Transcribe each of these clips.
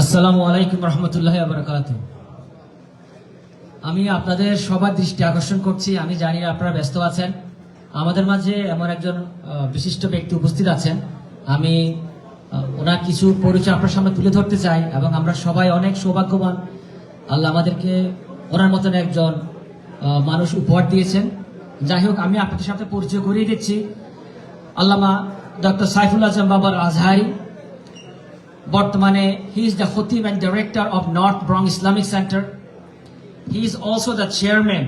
আসসালামু আলাইকুম রহমতুল্লাহ আবরকাত আমি আপনাদের সবার দৃষ্টি আকর্ষণ করছি, আমি জানি আপনারা ব্যস্ত আছেন। আমাদের মাঝে এমন একজন বিশিষ্ট ব্যক্তি উপস্থিত আছেন। আমি ওনার কিছু পরিচয় আপনার সামনে তুলে ধরতে চাই এবং আমরা সবাই অনেক সৌভাগ্যবান। আল্লাহ আমাদেরকে ওনার মতন একজন মানুষ উপহার দিয়েছেন। যাই হোক, আমি আপনাদের সাথে পরিচয় করিয়ে দিচ্ছি। আল্লামা doctor Saiful Azam Babar Azhari. বর্তমানে হি ইজ দ্য খতিব and director of north Brong Islamic centre he is also the chairman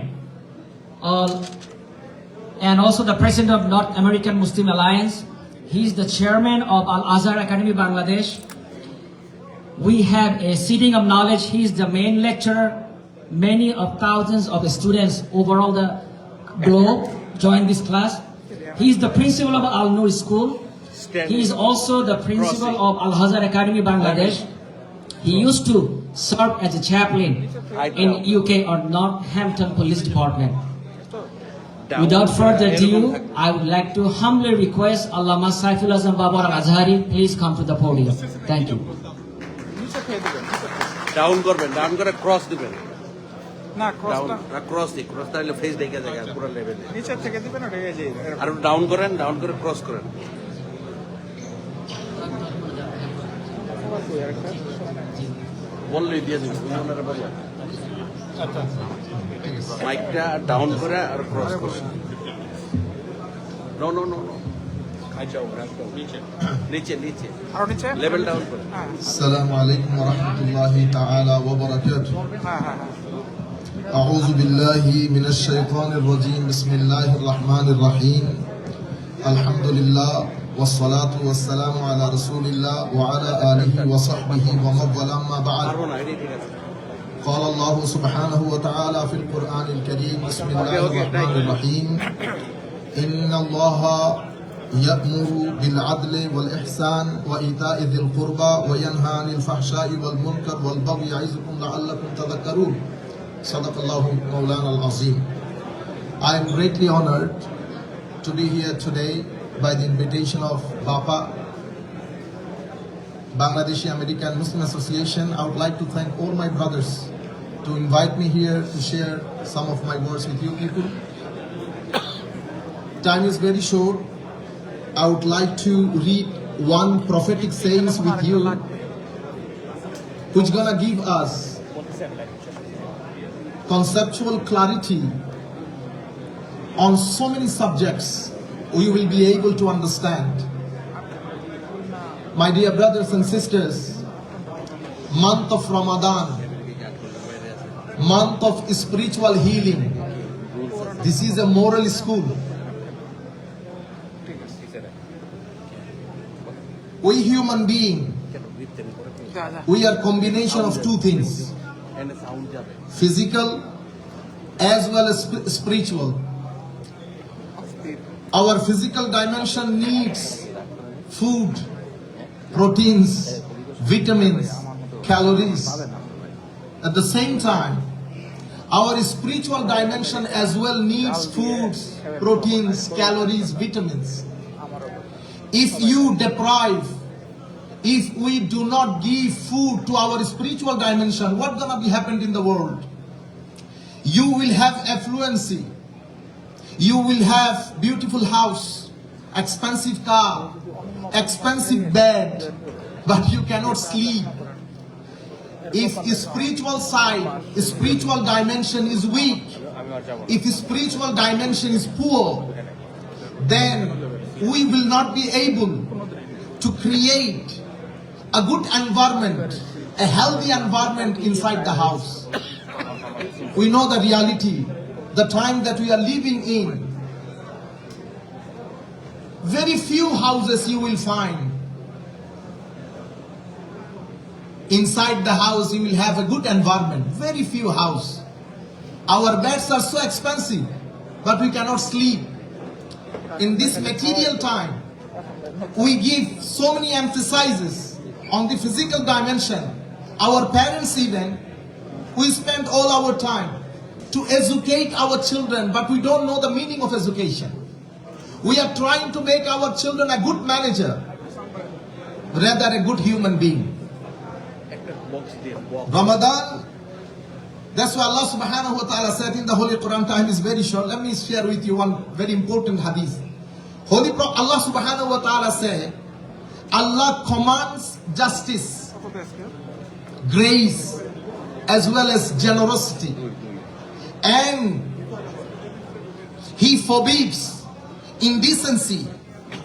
and also the president of North American Muslim Alliance. He is the chairman of Al Azhar Academy Bangladesh. We have a seating of knowledge. He is the main lecturer. Many of thousands of students over all the globe join this class. He is the principal of Al Nur School. He is also the principal of Al Hazar Academy Bangladesh. He used to serve as a chaplain in UK or Northampton Police Department. Without further ado, I would like to humbly request Allama Saiful Azam Babar Al Azhari, please come to the podium. Thank you. Down করবেন down করে cross দিবেন না cross দিই cross তাহলে face দেখে যায় পুরো লেভেলে নিচের থেকে দিবেন ওটা এই যে এরকম। আর ডাউন করেন ডাউন করে ক্রস করেন বললেই দিয়ে দিবেন উনি ওনারা বলবেন মাইকটা ডাউন করে আর ক্রস করেন নো নো নো নো নিচে নিচে আরো নিচে লেভেল ডাউন করে হ্যাঁ السلام عليكم ورحمة الله تعالى وبركاته হ্যাঁ হ্যাঁ হ্যাঁ أعوذ بالله من الشيطان الرجيم بسم الله الرحمن الرحيم الحمد لله والصلاة والسلام على رسول الله وعلى آله وصحبه ومن ظلم بعد. قال الله سبحانه وتعالى في القرآن الكريم بسم الله الرحمن الرحيم. إن الله يأمر بالعدل والإحسان وإيتاء ذي القربى وينهى عن الفحشاء والمنكر والبغي يعظكم لعلكم تذكرون. صدق الله مولانا العظيم. I am greatly honored to be here today by the invitation of Bapa Bangladeshi American Muslim Association. I would like to thank all my brothers to invite me here to share some of my words with you people. Time is very short. I would like to read one prophetic sayings with you which gonna give us conceptual clarity on so many subjects we will be able to understand. My dear brothers and sisters, month of Ramadan, month of spiritual healing. This is a moral school. We human being, we are combination of two things, physical as well as spiritual. Our physical dimension needs food, proteins, vitamins, calories. At the same time, our spiritual dimension as well needs foods, proteins, calories, vitamins. If you deprive, if we do not give food to our spiritual dimension, what gonna be happened in the world? You will have affluency. You will have beautiful house, expensive car, expensive bed, but you cannot sleep. If spiritual side, spiritual dimension is weak, if spiritual dimension is poor, then we will not be able to create a good environment, a healthy environment inside the house. We know the reality, the time that we are living in. Very few houses you will find. Inside the house, you will have a good environment. Very few house. Our beds are so expensive, but we cannot sleep. In this material time, we give so many emphasizes on the physical dimension. Our parents even, we spend all our time to educate our children, but we don't know the meaning of education. We are trying to make our children a good manager, rather a good human being. Ramadan, that's why Allah subhanahu wa ta'ala said in the Holy Quran, time is very short. Let me share with you one very important hadith. Holy Pro Allah subhanahu wa ta'ala said, Allah commands justice, grace, as well as generosity. And He forbids indecency,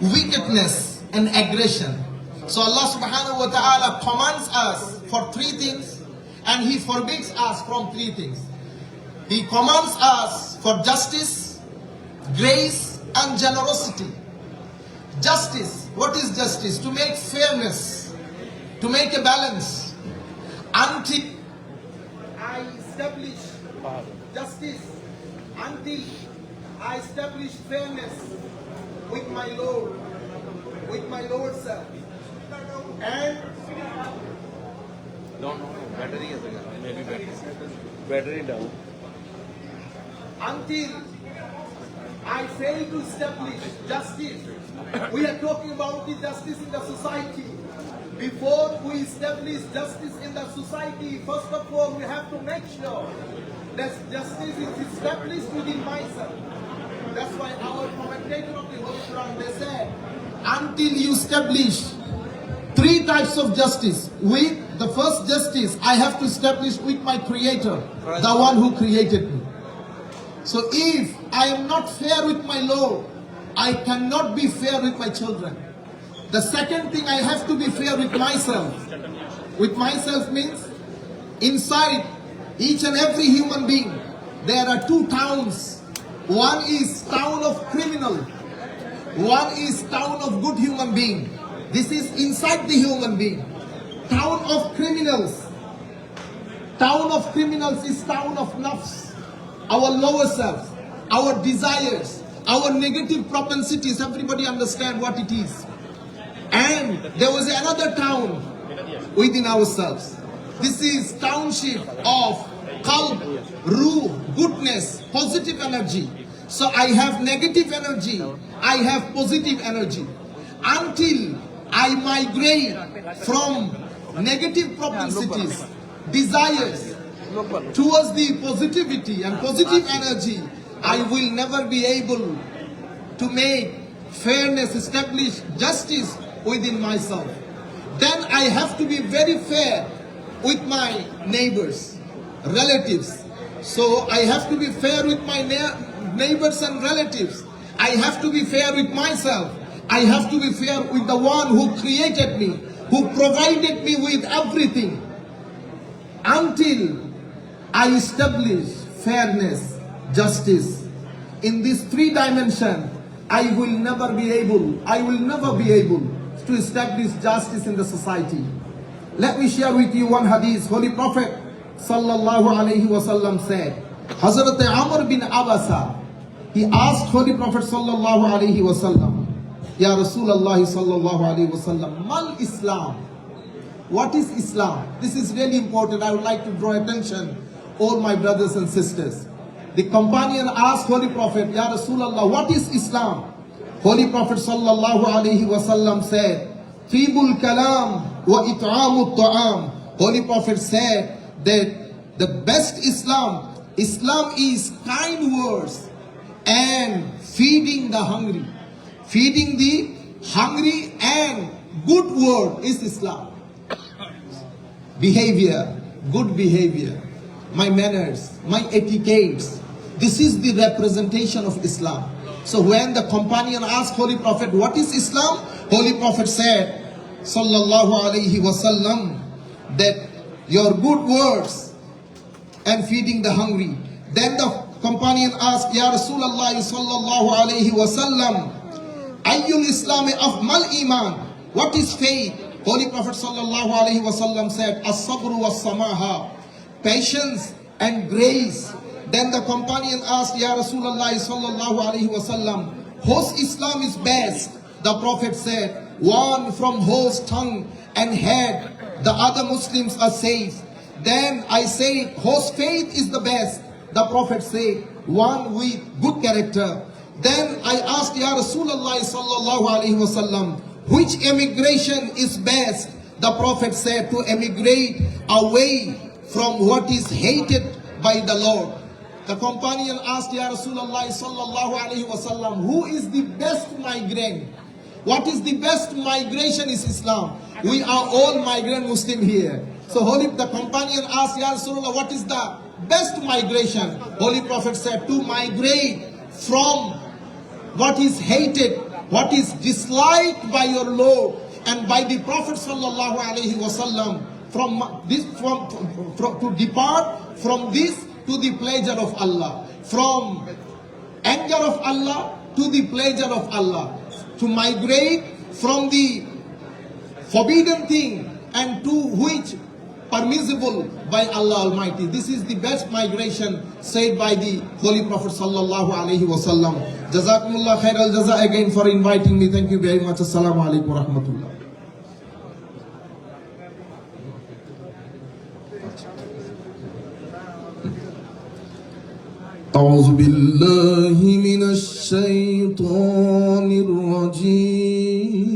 wickedness, and aggression. So Allah subhanahu wa ta'ala commands us for three things and He forbids us from three things. He commands us for justice, grace, and generosity. Justice, what is justice? To make fairness, to make a balance. Until I establish justice until I establish fairness with my Lord, with my Lord sir. And no, no, no, battery is maybe battery. Battery down. Until I fail to establish justice, we are talking about the justice in the society. Before we establish justice in the society, first of all, we have to make sure that justice is established within myself. That's why our commentator of the Holy Quran, they said, until you establish three types of justice. With the first justice, I have to establish with my creator, the one who created me. So if I am not fair with my Lord, I cannot be fair with my children. The second thing, I have to be fair with myself. With myself means inside each and every human being, there are two towns. One is town of criminal, one is town of good human being. This is inside the human being. Town of criminals. Town of criminals is town of nafs. Our lower self, our desires, our negative propensities. Everybody understand what it is. And there was another town within ourselves. This is township of Kalb, ruh, goodness, positive energy. So I have negative energy, I have positive energy. Until I migrate from negative propensities, desires, towards the positivity and positive energy, I will never be able to make fairness, establish justice within myself. Then I have to be very fair with my neighbors relatives. So I have to be fair with my neighbors and relatives. I have to be fair with myself. I have to be fair with the one who created me, who provided me with everything until I establish fairness, justice. In this three dimension, I will never be able, I will never be able to establish justice in the society. Let me share with you one hadith. Holy Prophet sallallahu alaihi wasallam said, Hazrat Amr bin Abasa, he asked Holy Prophet sallallahu alaihi wasallam, Ya Rasulullah sallallahu alaihi wasallam, Mal Islam? What is Islam? This is really important. I would like to draw attention, all my brothers and sisters. The companion asked Holy Prophet, Ya Rasulullah, what is Islam? Holy Prophet sallallahu alaihi wasallam said, kalam wa it'amu ta'am. Holy Prophet said that the best Islam, Islam is kind words and feeding the hungry. Feeding the hungry and good word is Islam behavior, good behavior, my manners, my etiquettes. This is the representation of Islam. So when the companion asked Holy Prophet, what is Islam? Holy Prophet said, Sallallahu Alaihi Wasallam, that your good words and feeding the hungry. Then the companion asked, Ya Rasulullah Sallallahu Alaihi Wasallam, Ayyul Islami afmal iman. What is faith? Holy Prophet sallallahu alaihi wasallam said, As-sabru was-samaha. Patience and grace. Then the companion asked, Ya Rasulullah sallallahu alaihi wasallam, whose Islam is best? The Prophet said, one from whose tongue and head the other Muslims are safe. Then I said, whose faith is the best? The Prophet said, one with good character. Then I asked Ya Rasulullah sallallahu alaihi wasallam, which immigration is best? the Prophet said to emigrate away from what is hated by the Lord. The companion asked Ya Rasulullah sallallahu alayhi wasallam, who is the best migrant? What is the best migration is Islam. We are all migrant Muslim here. So Holy the companion asked Ya Rasulullah, what is the best migration? Holy Prophet said to migrate from what is hated, what is disliked by your Lord and by the Prophet sallallahu alaihi wasallam from this from, from to depart from this to the pleasure of Allah from anger of Allah to the pleasure of Allah to migrate from the forbidden thing and to which permissible by Allah Almighty. This is the best migration said by the Holy Prophet sallallahu alaihi wasallam. Jazakumullah khair al jaza again for inviting me. Thank you very much. Assalamu alaikum wa rahmatullah. أعوذ بالله من الشيطان الرجيم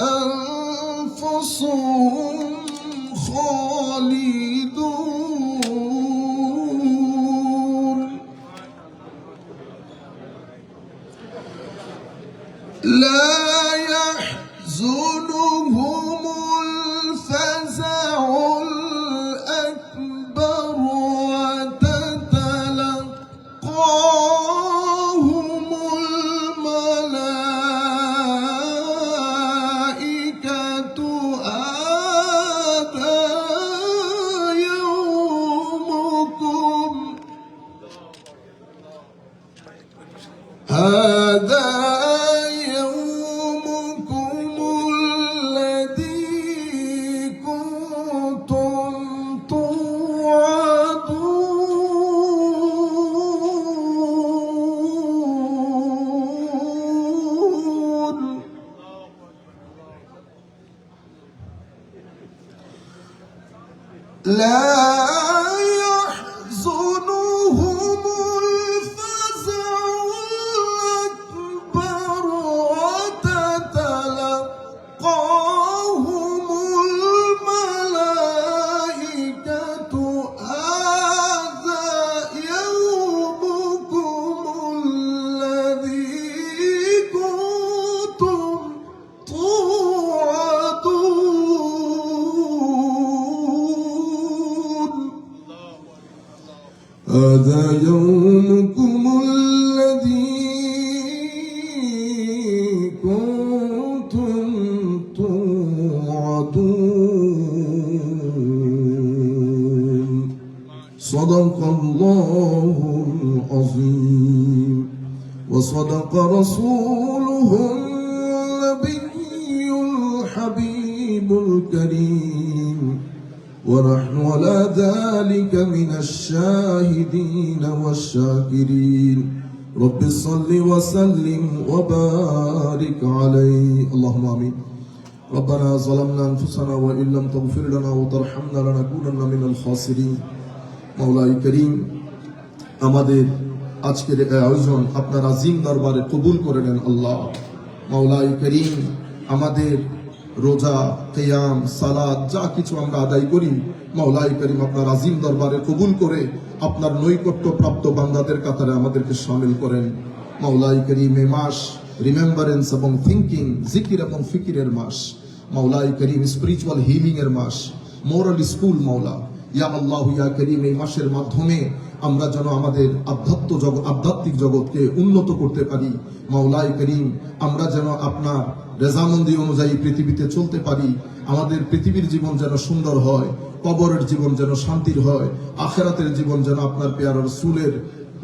أنفسهم هذا يومكم الذي كنتم توعدون. صدق الله العظيم. وصدق رسوله النبي الحبيب الكريم. ونحن على ذلك من الشاهدين والشاكرين رب صل وسلم وبارك عليه اللهم امين ربنا ظلمنا انفسنا وان لم تغفر لنا وترحمنا لنكونن من الخاسرين مولاي كريم আমাদের আজকের এই আয়োজন আপনার আজিম দরবারে কবুল করে নেন আল্লাহ মাওলাই করিম আমাদের রোজা কেয়াম সালাদ যা কিছু আমরা আদায় করি মাওলাই করিম আপনার আজিম দরবারে কবুল করে আপনার নৈকট্য প্রাপ্ত বান্দাদের কাতারে আমাদেরকে সামিল করেন। মাওলাই করিম এ মাস রিমেম্বারেন্স এবং থিঙ্কিং জিকির এবং ফিকিরের মাস। মাওলাই করিম স্পিরিচুয়াল হিলিং এর মাস। মোরাল স্কুল মাওলা। ইয়া আল্লাহ ইয়া করিম, এই মাসের মাধ্যমে আমরা যেন আমাদের আধ্যাত্ম জগৎ, আধ্যাত্মিক জগৎকে উন্নত করতে পারি। মাওলাই করিম, আমরা যেন আপনার রেজামন্দি অনুযায়ী পৃথিবীতে চলতে পারি। আমাদের পৃথিবীর জীবন যেন সুন্দর হয়, কবরের জীবন যেন শান্তির হয়, আখেরাতের জীবন যেন আপনার পেয়ার রসুলের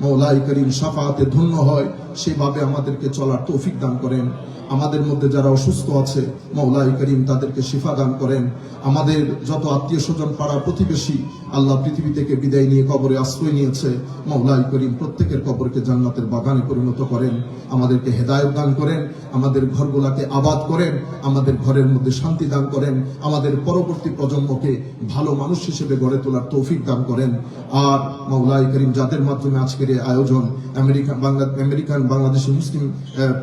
মৌলাই করিম সাফাতে ধন্য হয়, সেভাবে আমাদেরকে চলার তৌফিক দান করেন। আমাদের মধ্যে যারা অসুস্থ আছে মৌলাই করিম তাদেরকে শিফা দান করেন। আমাদের যত আত্মীয় স্বজন পাড়া প্রতিবেশী, আল্লাহ পৃথিবী থেকে বিদায় নিয়ে কবরে আশ্রয় নিয়েছে মৌলাই করিম প্রত্যেকের কবরকে জান্নাতের বাগানে পরিণত করেন। আমাদেরকে হেদায়ত দান করেন, আমাদের ঘরগুলাকে আবাদ করেন, আমাদের ঘরের মধ্যে শান্তি দান করেন, আমাদের পরবর্তী প্রজন্মকে ভালো মানুষ হিসেবে গড়ে তোলার তৌফিক দান করেন। আর মৌলাই করিম যাদের মাধ্যমে আজকের এই আয়োজন American Bangla American Bangladeshi Muslim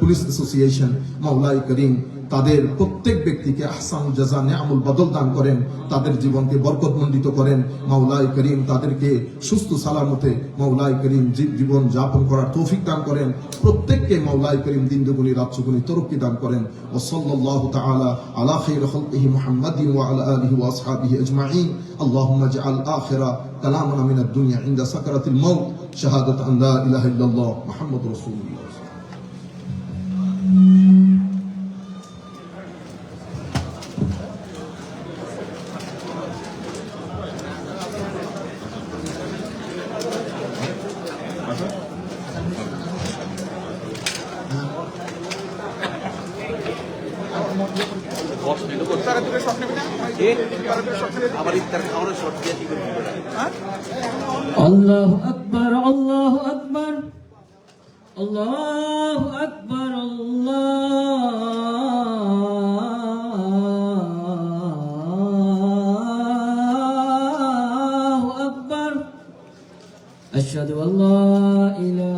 police association মৌলাই করিম তাদের প্রত্যেক ব্যক্তিকে আহসান জাজা নেয়ামুল বদল দান করেন তাদের জীবনকে বরকতমণ্ডিত করেন মাওলাই করিম তাদেরকে সুস্থ সালামতে মাওলাই করিম জী- জীবন যাপন করার তৌফিক দান করেন প্রত্যেককে মাওলাই করিম দিন দুগুনি রাত চুগুনি তরক্কি দান করেন ও সাল্লাল্লাহু তাআলা আলা খাইর খালকিহি মুহাম্মাদিন ওয়া আলা আলিহি ওয়া আসহাবিহি আজমাইন اللهم اجعل آخر كلامنا من الدنيا عند سكرة الموت شهادة أن لا إله إلا الله محمد رسول الله আল্লাহ আকবর আল্লাহ আকবর আল্লাহ আকবর আল্লাহ আকবর। আশহাদু আল্লাহ ইলাহা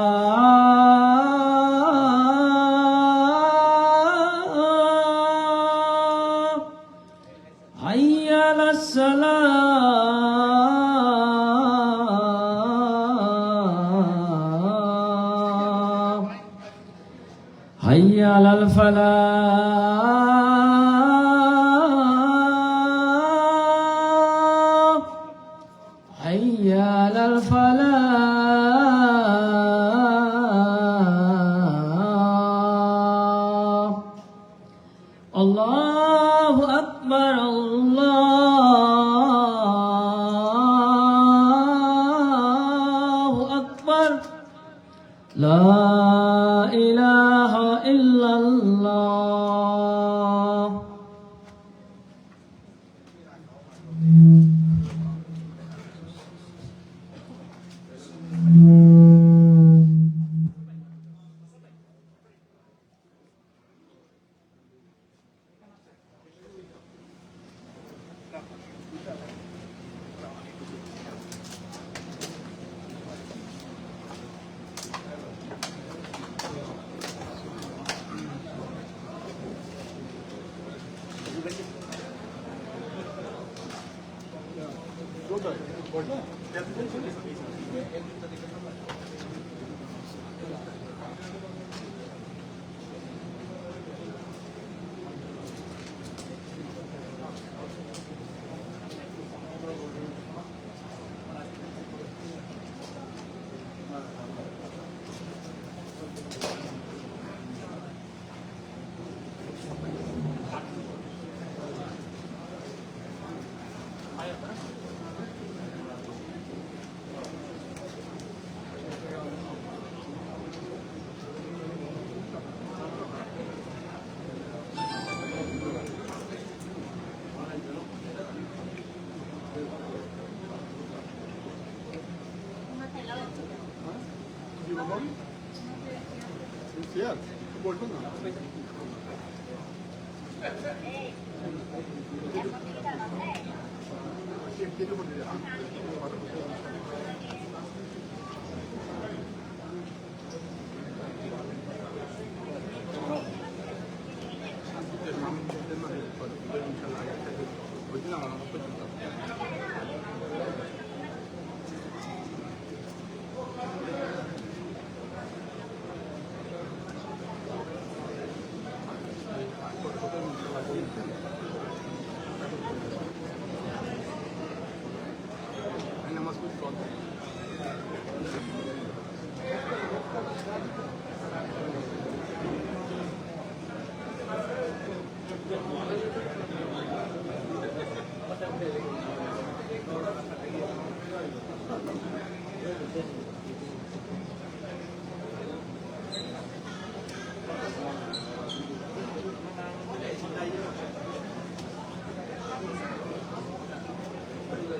حي على الفلاح حي على الفلاح